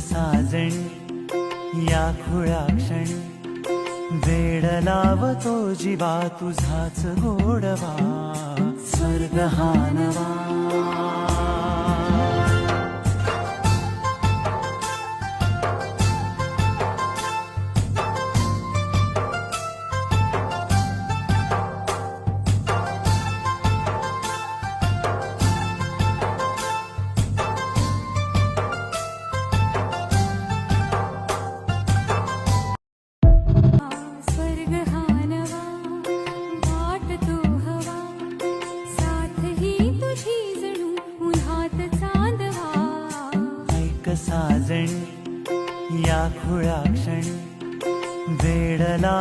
साजण या खुळा क्षण. वेड लावतो जीवा तुझाच गोडवा. स्वर्ग हा साजण या खुळा खुळाक्षण वेडला